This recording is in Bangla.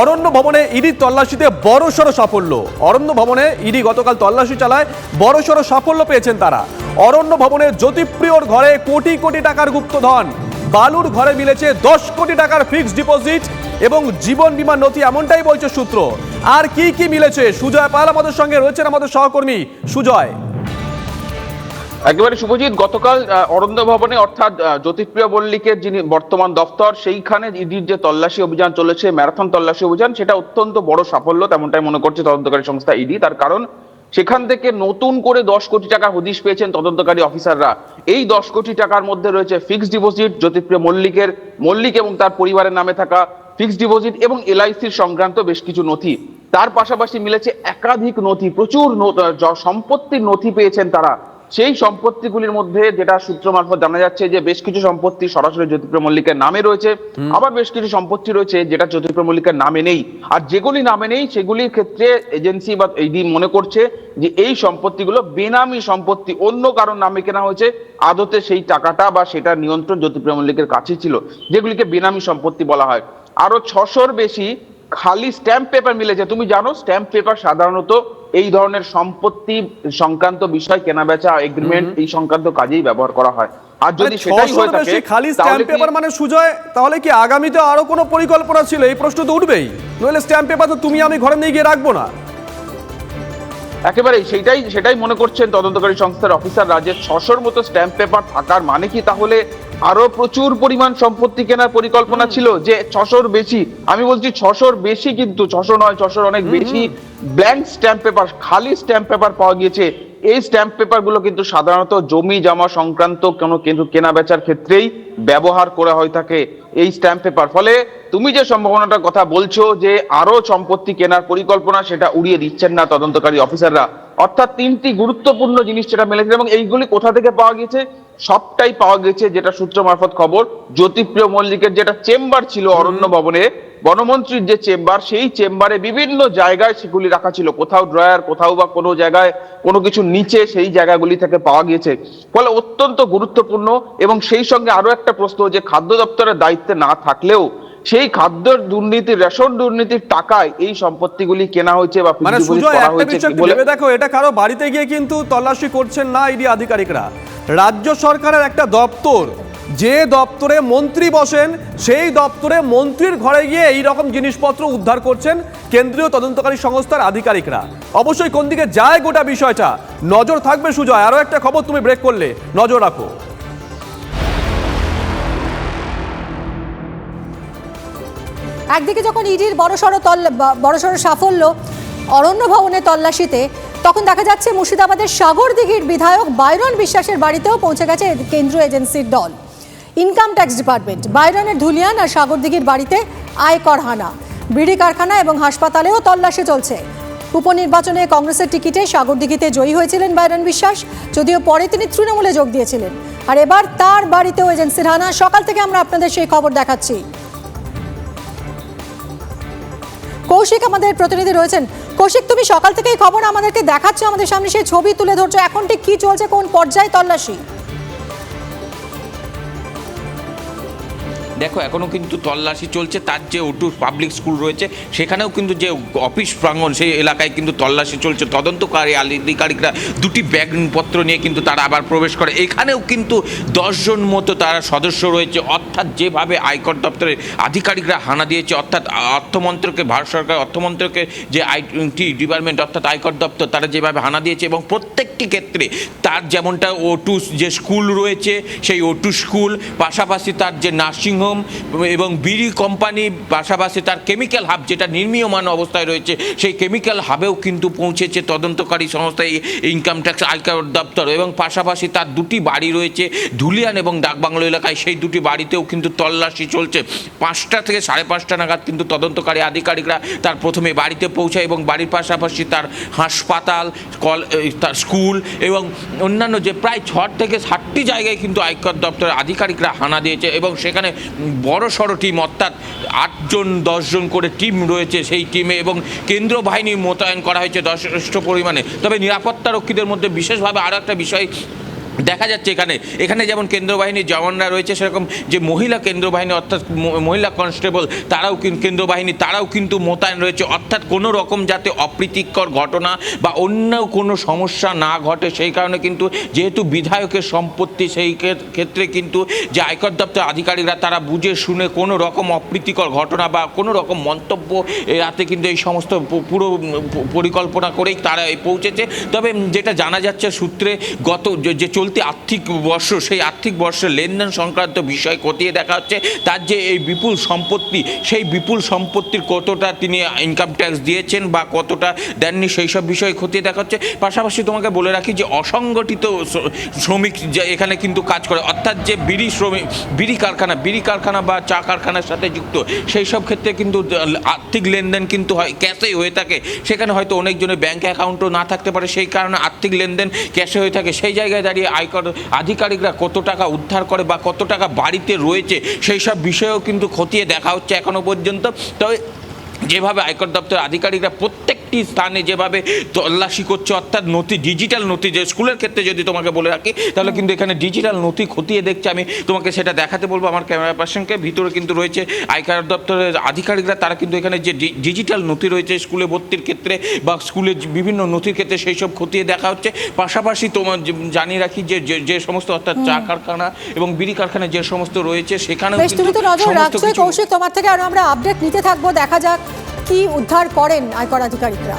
অরণ্য ভবনে ইডির তল্লাশিতে বড়সড় সাফল্য। অরণ্য ভবনে ইডি গতকাল তল্লাশি চালায় বড়সড় সাফল্য পেয়েছেন তারা। অরণ্য ভবনের জ্যোতিপ্রিয়র ঘরে কোটি কোটি টাকার গুপ্তধন। বালুর ঘরে মিলেছে দশ কোটি টাকার ফিক্সড ডিপোজিট এবং জীবন বীমা নথি, এমনটাই বলছে সূত্র। আর কি কি মিলেছে? সুজয় পাল আমাদের সঙ্গে রয়েছেন আমাদের সহকর্মী সুজয়। একেবারে শুভজিৎ, গতকাল অরণ্য ভবনে অর্থাৎ জ্যোতিপ্রিয় মল্লিকের যিনি বর্তমান দফতর, সেইখানে ইডির যে তল্লাশি অভিযান চলেছে, ম্যারাথন তল্লাশি অভিযান, সেটা অত্যন্ত বড় সাফল্য, তেমনটাই মনে করছে তদন্তকারী সংস্থা ইডি। তার কারণ, সেখান থেকে নতুন করে দশ কোটি টাকা হদিশ পেয়েছেন তদন্তকারী অফিসাররা। এই দশ কোটি টাকার মধ্যে রয়েছে ফিক্সড ডিপোজিট, জ্যোতিপ্রিয় মল্লিকের, মল্লিক এবং তার পরিবারের নামে থাকা ফিক্সড ডিপোজিট এবং এলআইসির সংক্রান্ত বেশ কিছু নথি। তার পাশাপাশি মিলেছে একাধিক নথি, প্রচুর সম্পত্তির নথি পেয়েছেন তারা। সেই সম্পত্তিগুলির মধ্যে যেটা সূত্র মারফত জানা যাচ্ছে যে বেশ কিছু সম্পত্তি সরাসরি জ্যোতিপ্রিয় মল্লিকের নামে রয়েছে আবার বেশ কিছু সম্পত্তি রয়েছে যেটা জ্যোতিপ্রিয় মল্লিকের নামে নেই। আর যেগুলি নামে নেই সেগুলির ক্ষেত্রে এজেন্সি বা ইডি মনে করছে যে এই সম্পত্তিগুলো বেনামি সম্পত্তি অন্য কারোর নামে কেনা হয়েছে আদতে সেই টাকাটা বা সেটা নিয়ন্ত্রণ জ্যোতিপ্রিয় মল্লিকের কাছে ছিল যেগুলিকে বেনামি সম্পত্তি বলা হয়। আরও ছশোর বেশি খালি স্ট্যাম্প পেপার মিলেছে। তুমি জানো স্ট্যাম্প পেপার সাধারণত এই ধরনের সম্পত্তি সংক্রান্ত বিষয় কেনা বেচা এগ্রিমেন্ট এই সংক্রান্ত কাজেই ব্যবহার করা হয়। আর যদি সেটাই হয়ে থাকে খালি স্ট্যাম্প পেপার মানে সুজয় তাহলে কি আগামীতে আরও কোনো পরিকল্পনা ছিল? এই প্রশ্ন তো উঠবেই। নইলে স্ট্যাম্প পেপার তো তুমি আমি ঘরে নিয়ে গিয়ে রাখব না। একেবারে সেটাই সেটাই মনে করছেন তদন্তকারী সংস্থার অফিসার রাজে ছশোর মতো স্ট্যাম্প পেপার থাকার মানে কি? তাহলে আরও প্রচুর পরিমাণ সম্পত্তি কেনার পরিকল্পনা ছিল যে ছশোর বেশি আমি বলছি ছশোর বেশি কিন্তু ছশো নয় ছশোর অনেক বেশি ব্ল্যাঙ্ক স্ট্যাম্প পেপার খালি স্ট্যাম্প পেপার পাওয়া গিয়েছে। এই স্ট্যাম্প পেপারগুলো কিন্তু সাধারণত জমি জমা সংক্রান্ত কোনো কিন্তু কেনা বেচার ক্ষেত্রেই ব্যবহার করা হয়ে থাকে এই স্ট্যাম্প পেপার ফলে তুমি যে সম্ভাবনাটার কথা বলছো যে আরও সম্পত্তি কেনার পরিকল্পনা সেটা উড়িয়ে দিচ্ছেন না তদন্তকারী অফিসাররা অর্থাৎ তিনটি গুরুত্বপূর্ণ জিনিস যেটা মিলেছে এবং এইগুলি কোথা থেকে পাওয়া গেছে সবটাই পাওয়া গেছে যেটা সূত্র মারফত খবর। জ্যোতিপ্রিয় মল্লিকের যেটা চেম্বার ছিল অরণ্য ভবনে বনমন্ত্রীর যে চেম্বার সেই চেম্বারে বিভিন্ন জায়গায় সেগুলি রাখা ছিল। কোথাও ড্রয়ার কোথাও বা কোনো জায়গায় কোনো কিছু নিচে সেই জায়গাগুলি থেকে পাওয়া গিয়েছে। ফলে অত্যন্ত গুরুত্বপূর্ণ এবং সেই সঙ্গে আরও একটা প্রশ্ন যে খাদ্য দপ্তরের দায়িত্বে না থাকলেও সেই খাদ্য দুর্নীতি রেশন দুর্নীতির টাকায় এই সম্পত্তিগুলি কেনা হয়েছে বা মানে সুজয় একটা বিষয় ভেবে দেখো এটা কারও বাড়িতে গিয়ে কিন্তু তল্লাশি করছেন না ইডি আধিকারিকরা। রাজ্য সরকারের একটা দপ্তর যে দপ্তরে মন্ত্রী বসেন সেই দপ্তরে মন্ত্রীর ঘরে গিয়ে এই রকম জিনিসপত্র উদ্ধার করছেন কেন্দ্রীয় তদন্তকারী সংস্থার আধিকারিকরা। অবশ্যই কোন দিকে যায় গোটা বিষয়টা নজর থাকবে সুজয় আরও একটা খবর তুমি ব্রেক করলে নজর রাখো। একদিকে যখন ইডির বড়সড় তল বড়সড় সাফল্য অরণ্য ভবনের তল্লাশিতে, তখন দেখা যাচ্ছে মুর্শিদাবাদের সাগরদিঘির বিধায়ক বাইরন বিশ্বাসের বাড়িতেও পৌঁছে গেছে কেন্দ্রীয় এজেন্সির দল। ইনকাম ট্যাক্স ডিপার্টমেন্ট, বাইরনের ধুলিয়ান আর সাগরদিঘির বাড়িতে আয়কর হানা। বিড়ি কারখানা এবং হাসপাতালেও তল্লাশি চলছে। উপনির্বাচনে কংগ্রেসের টিকিটে সাগরদিঘিতে জয়ী হয়েছিলেন বাইরন বিশ্বাস, যদিও পরে তিনি তৃণমূলে যোগ দিয়েছিলেন। আর এবার তার বাড়িতেও এজেন্সির হানা। সকাল থেকে আমরা আপনাদের সেই খবর দেখাচ্ছি। কৌশিক আমাদের প্রতিনিধি রয়েছেন। কৌশিক, তুমি সকাল থেকে এই খবর আমাদেরকে দেখাচ্ছ, আমাদের সামনে সেই ছবি তুলে ধরছো। এখন ঠিক কি চলছে, কোন পর্যায়ে তল্লাশি? দেখো এখনও কিন্তু তল্লাশি চলছে, তার যে ওটু পাবলিক স্কুল রয়েছে, সেখানেও কিন্তু যে অফিস প্রাঙ্গণ, সেই এলাকায় কিন্তু তল্লাশি চলছে। তদন্তকারী আধিকারিকরা দুটি ব্যাগপত্র নিয়ে কিন্তু তারা আবার প্রবেশ করে। এখানেও কিন্তু দশজন মতো তারা সদস্য রয়েছে। অর্থাৎ যেভাবে আয়কর দপ্তরের আধিকারিকরা হানা দিয়েছে, অর্থাৎ অর্থমন্ত্রকে, ভারত সরকার অর্থমন্ত্রকে যে আইটি ডিপার্টমেন্ট, অর্থাৎ আয়কর দপ্তর, তারা যেভাবে হানা দিয়েছে এবং প্রত্যেকটি ক্ষেত্রে তার যেমনটা ওটু যে স্কুল রয়েছে, সেই ওটু স্কুল পাশাপাশি তার যে নার্সিংহোম এবং বিড়ি কোম্পানি পাশাপাশি তার কেমিক্যাল হাব যেটা নির্মীয়মান অবস্থায় রয়েছে, সেই কেমিক্যাল হাবেও কিন্তু পৌঁছেছে তদন্তকারী সংস্থা ইনকাম ট্যাক্স আয়কর দপ্তর। এবং পাশাপাশি তার দুটি বাড়ি রয়েছে ধুলিয়ান এবং ডাকবাংলো এলাকায়। সেই দুটি বাড়িতেও কিন্তু তল্লাশি চলছে। পাঁচটা থেকে সাড়ে পাঁচটা নাগাদ কিন্তু তদন্তকারী আধিকারিকরা তার প্রথমে বাড়িতে পৌঁছায় এবং বাড়ির পাশাপাশি তার হাসপাতাল, কল তার স্কুল এবং অন্যান্য যে প্রায় ছ থেকে ষাটটি জায়গায় কিন্তু আয়কর দপ্তরের আধিকারিকরা হানা দিয়েছে এবং সেখানে বড় সড়ো টিম, অর্থাৎ আটজন, দশজন করে টিম রয়েছে সেই টিমে এবং কেন্দ্র বাহিনী মোতায়েন করা হয়েছে যথেষ্ট পরিমাণে। তবে নিরাপত্তা রক্ষীদের মধ্যে বিশেষভাবে আরও একটা বিষয় দেখা যাচ্ছে এখানে। এখানে যেমন কেন্দ্র বাহিনীর জওয়ানরা রয়েছে, সেরকম যে মহিলা কেন্দ্র বাহিনী অর্থাৎ মহিলা কনস্টেবল, তারাও কিন- কেন্দ্র বাহিনী তারাও কিন্তু মোতায়েন রয়েছে। অর্থাৎ কোনো রকম যাতে অপ্রীতিকর ঘটনা বা অন্য কোনো সমস্যা না ঘটে, সেই কারণে কিন্তু যেহেতু বিধায়কের সম্পত্তি, সেই ক্ষেত্রে কিন্তু যে আয়কর দপ্তর আধিকারিকরা, তারা বুঝে শুনে কোনো রকম অপ্রীতিকর ঘটনা বা কোনো রকম মন্তব্য রাতে কিন্তু এই সমস্ত পুরো পরিকল্পনা করেই তারা পৌঁছেছে। তবে যেটা জানা যাচ্ছে সূত্রে, গত যে চলতি আর্থিক বর্ষ, সেই আর্থিক বর্ষের লেনদেন সংক্রান্ত বিষয় খতিয়ে দেখা হচ্ছে। তার যে এই বিপুল সম্পত্তি, সেই বিপুল সম্পত্তির কতটা তিনি ইনকাম ট্যাক্স দিয়েছেন বা কতটা দেননি সেই সব বিষয় খতিয়ে দেখা হচ্ছে। পাশাপাশি তোমাকে বলে রাখি যে অসংগঠিত শ্রমিক যে এখানে কিন্তু কাজ করে, অর্থাৎ যে বিড়ি শ্রমিক, বিড়ি কারখানা বিড়ি কারখানা বা চা কারখানার সাথে যুক্ত, সেই সব ক্ষেত্রে কিন্তু আর্থিক লেনদেন কিন্তু হয় ক্যাশেই হয়ে থাকে। সেখানে হয়তো অনেকজনের ব্যাংক অ্যাকাউন্টও না থাকতে পারে, সেই কারণে আর্থিক লেনদেন ক্যাশে হয়ে থাকে। সেই জায়গায় দাঁড়িয়ে আয়কর আধিকারিকরা কত টাকা উদ্ধার করে বা কত টাকা বাড়িতে রয়েছে, সেই সব বিষয়েও কিন্তু খতিয়ে দেখা হচ্ছে এখনও পর্যন্ত। তবে যেভাবে আয়কর দপ্তরের আধিকারিকরা প্রত্যেকটি স্থানে যেভাবে তল্লাশি করছে অর্থাৎ নথি ডিজিটাল নথি যে স্কুলের ক্ষেত্রে যদি তোমাকে বলে রাখি তাহলে কিন্তু এখানে ডিজিটাল নথি খতিয়ে দেখছে। আমি তোমাকে সেটা দেখাতে বলব আমার ক্যামেরা পার্সনকে ভিতরে কিন্তু রয়েছে আয়কার দপ্তরের আধিকারিকরা তারা কিন্তু এখানে যে ডিজিটাল নথি রয়েছে স্কুলে ভর্তির ক্ষেত্রে বা স্কুলের বিভিন্ন নথির ক্ষেত্রে সেই সব খতিয়ে দেখা হচ্ছে। পাশাপাশি তোমার জানিয়ে রাখি যে যে- সমস্ত অর্থাৎ চা কারখানা এবং বিড়ি কারখানা যে সমস্ত রয়েছে সেখানেও কিন্তু নজর রাখছো কৌশিক তোমার থেকে আরও আমরা আপডেট নিতে থাকব দেখা যাক। কি উদ্ধার করেন আয়কর আধিকারিকরা?